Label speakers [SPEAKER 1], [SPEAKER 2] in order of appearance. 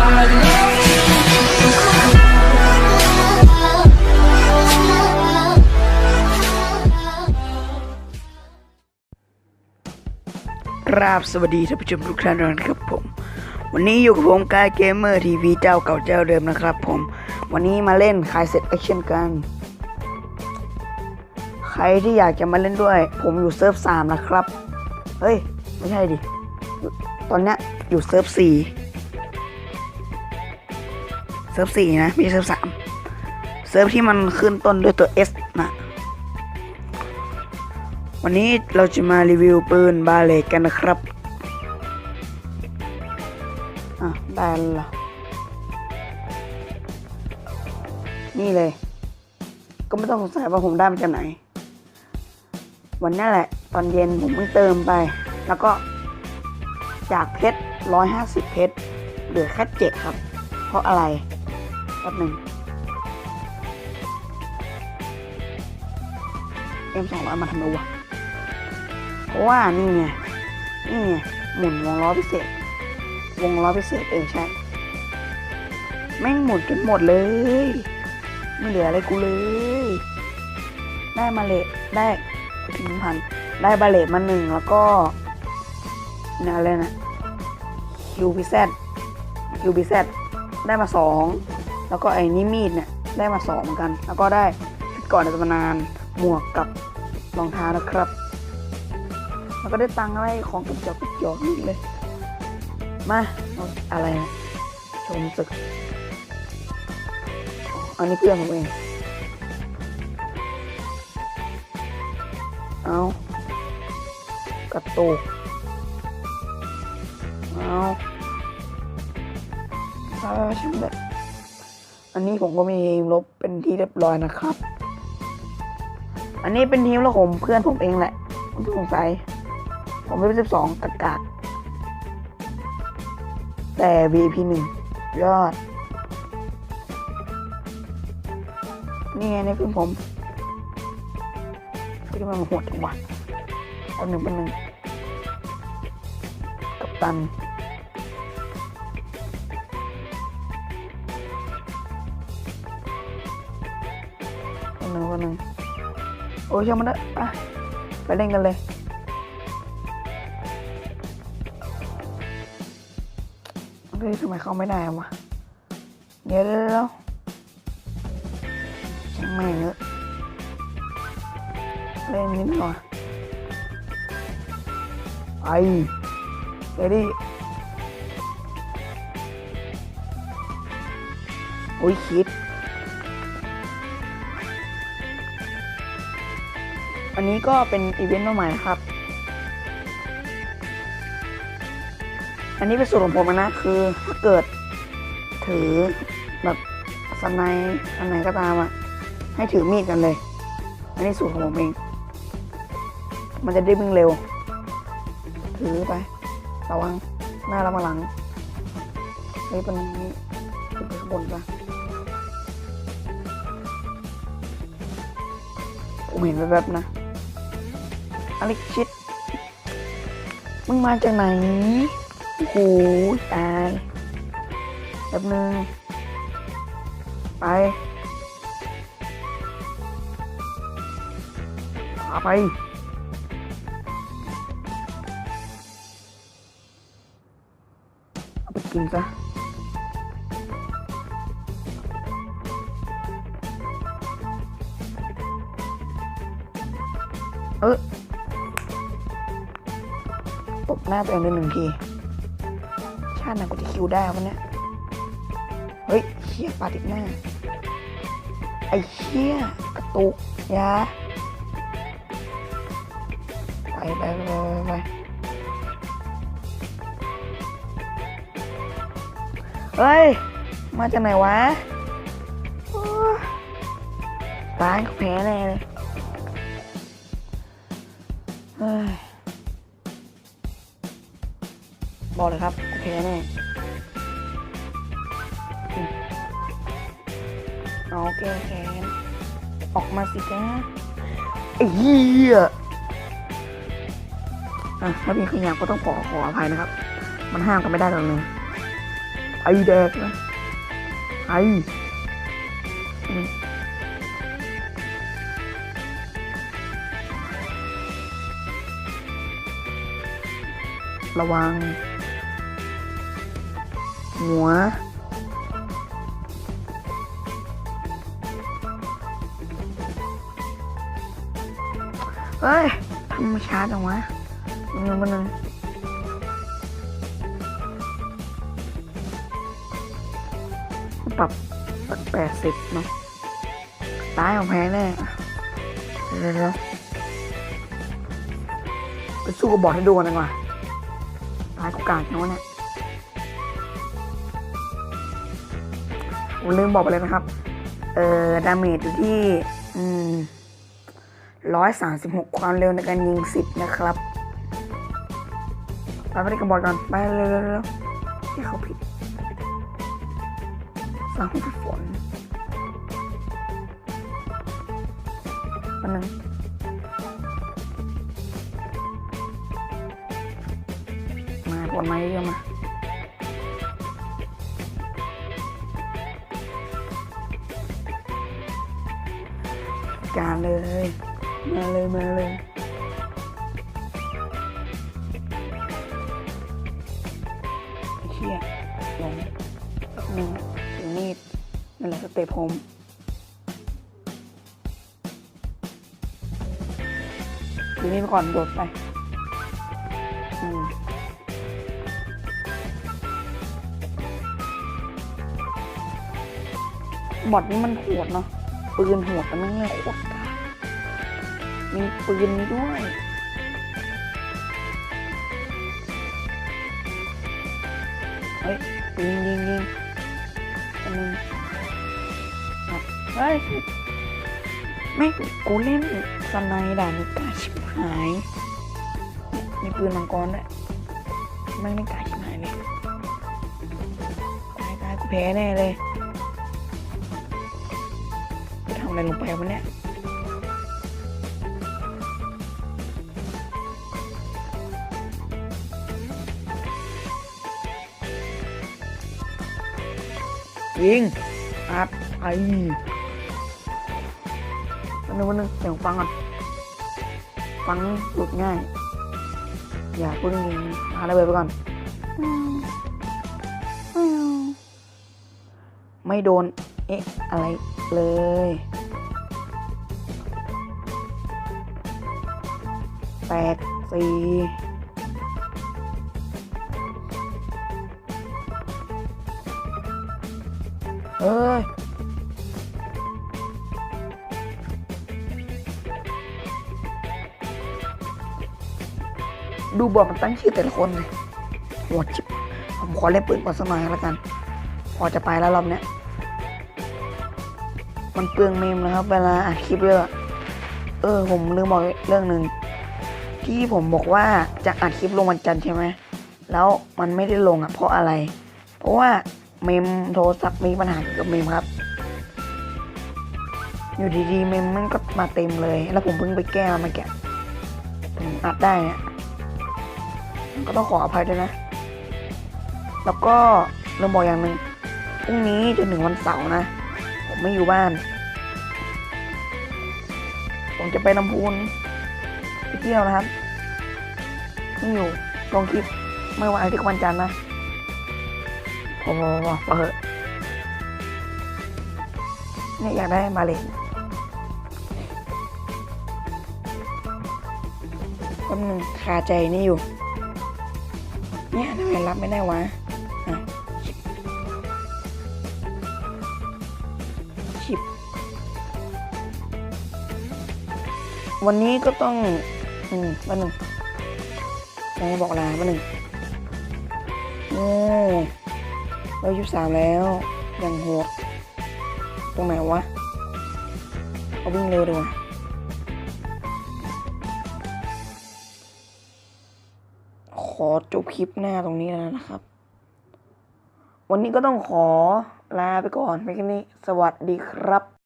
[SPEAKER 1] กราบสวัสดีท่านผู้ชมทุกท่านด้วยนะครับผม วันนี้อยู่กับผมกายเกมเมอร์ทีวีเจ้าเก่าเจ้าเดิมนะครับผม วันนี้มาเล่นคายเซ็ตแอคชั่นกัน ใครที่อยากจะมาเล่นด้วย ผมอยู่เซิร์ฟสามนะครับ เฮ้ย ไม่ใช่ดิ ตอนเนี้ยอยู่เซิร์ฟสี่ เซิร์ฟสี่นะไม่ใช่เซิร์ฟสามเซิร์ฟที่มันขึ้นต้นด้วยตัว S นะ วันนี้เราจะมารีวิวปืนบาเลกันนะครับ อะ ได้ล้วเหรอนี่เลย ก็ไม่ต้องสงสัยว่าผมได้มาจากไหน วันนี้แหละ ตอนเย็นผมเพิ่งเติมไป แล้วก็จากเพชรร้อยห้าสิบเพชร เหลือแค่เจ็ดครับ เพราะอะไร แป๊บหนึ่งเอ็มสองร้อยมาทำไมวะเพราะว่านี่ไงนี่ไงหมุนวงล้อพิเศษ วงล้อพิเศษเออใช่ แม่งหมุนจนหมดเลย ไม่เหลืออะไรกูเลย ได้มาเลทได้ถึงพันได้บาเลตมาหนึ่งแล้วก็นี่อะไรนะคิวพีแซคิวพีแซได้มาสอง แล้วก็ไอ้นี่มีดเนี่ยได้มาสองเหมือนกัน แล้วก็ได้ชุดก่อนในตำนานหมวกกับรองเท้านะครับ แล้วก็ได้ตังค์อะไรของกระจอกกระจอกนี่เลย มาอะไรนะชมศึกอันนี้เพื่อนผมเอง เอากระตุกเอาเอาช่างแบบ อันนี้ผมก็มีทีมลบเป็นที่เรียบร้อยนะครับ อันนี้เป็นทีมแล้วผมเพื่อนผมเองแหละผมสงสัย ผมเป็นสิบสองกากากแต่ VIP หนึ่งยอด นี่ไงในเพื่อนผมคือที่มันโหดจังหวะเอาหนึ่งเป็นหนึ่ง กับตัน เอาหนึ่งเป็นหนึ่งโอ้ยช่างมันเถอะอะไปเล่นกันเลยเฮ้ยทำไมเข้าไม่ได้วะเดี๋ยวเดี๋ยวเดี๋ยวช่างแม่งเนอะเล่นนิดหน่อยไอเดี๋ยวดิโอ้ยคิด อันนี้ก็เป็นอีเวนต์มาใหม่นะครับ อันนี้เป็นสูตรของผมนะคือถ้าเกิดถือแบบสไนป์อันไหนก็ตามอะให้ถือมีดกันเลย อันนี้สูตรของผมเอง มันจะได้วิ่งเร็ว ถือไประวังหน้าระวังหลังเฮ้ยเป็นนี้ขึ้นไปข้างบนปะผมเห็นแวบๆนะ อเล็กชิด มึงมาจากไหน โอ้โห ตายแป๊บนึง ไปพาไป เอาไปกินซะเออ ตบหน้าตัวเองไปหนึ่งที ชาติหนักกูจะคิวได้วันเนี้ยเฮ้ยเชี่ยปาดติดหน้า ไอ้เชี่ยกระตุกยาไปไปไปไปเฮ้ย มาจากไหนวะตายเขาแพ้แน่เลยเฮ้ย บอกเลยครับกูแพ้แน่อืมเอาแก้แค้นออกมาสิจ้าไอ้เหี้ยอะถ้ามีขยะก็ต้องขอขออภัยนะครับ มันห้ามกันไม่ได้ตรงนึงไอแดกนะไออืมระวัง หัว เฮ้ยทำไมช้าจังวะมันนึงมันนึงปรับแปดสิบเนาะตายของแพ้แน่เดี๋ยวไปสู้กับบอทให้ดูกันดีกว่าตายกูกากนะวะเนี่ย ผมลืมบอกไปเลยนะครับ เอ่อ ดาเมจอยู่ที่อืมร้อยสามสิบหกความเร็วในการยิงสิบนะครับ ไปไม่ได้กระบอกก่อนไปเร็วๆเร็วๆที่เขาผิดสางให้ฝนมันหนึ่งมาผลไหมเยอะมา การเลย มาเลยมาเลยเชี่ยลงนึ่งถึงมีดนั่นแหละสเตปโฮมทีนี้ไปก่อนโดดไปอืมบอดนี่มันโหดเนาะ ปืนโหดแต่ไม่งโคตรกามีปืนด้วย เฮ้ยยิงยิงยิงอันนึงอะเฮ้ยแม่กูเล่นสไนด์ด่านนี้กล้าชิบหาย มีปืนมังกรด้วยแม่งไม่กล้าชิบหายเลยตายตายกูแพ้แน่เลย อะไรลงไปวะเนี่ยยิงอัดไอวันนึงวันนึงเสียงฟังก่อนฟังหลุดง่าย อย่าพูดยิงหาระเบิดไปก่อน ไม่โดน เอ๊ะ อะไรเลย แปดสี่เอ้ยดูบอกมันตั้งชื่อแต่ละคนเลยโหดจิบ ผมขอเล่นปืนก่อนสักหน่อยแล้วกัน พอจะไปแล้วรอบเนี้ย มันเปลืองเมมนะครับ เวลาอัดคลิปเยอะ เออ ผมลืมบอกเรื่องหนึ่ง ที่ผมบอกว่าจะอัดคลิปลงวันจันทร์ใช่ไหมแล้วมันไม่ได้ลงอะเพราะอะไร เพราะว่าเมมโทรศัพท์มีปัญหาเกี่ยวกับเมมครับ อยู่ดีๆเมมมันก็มาเต็มเลย แล้วผมเพิ่งไปแก้มาเมื่อกี้ถึงอัดได้เนี่ยก็ต้องขออภัยด้วยนะ แล้วก็เราบอกอย่างหนึ่งพรุ่งนี้จนถึงวันเสาร์นะ ผมไม่อยู่บ้าน ผมจะไปลำพูน เที่ยวนะครับไม่อยู่ลงคลิปเมื่อวันอาทิตย์กับวันจันทร์นะพอพอพอพอเหอะเนี่ยอยากได้มาเลยแป๊บนึงคาใจนี่อยู่ เนี่ยทำไมรับไม่ได้วะอะชิบชิบวันนี้ก็ต้อง อืมวันหนึ่งยังไม่บอกลาวันหนึ่งโอ้เราอายุสามแล้วยังโหดตรงไหนวะ เอาวิ่งเร็วดีกว่าขอจบคลิปหน้าตรงนี้แล้วนะครับ วันนี้ก็ต้องขอลาไปก่อนไปแค่นี้ สวัสดีครับ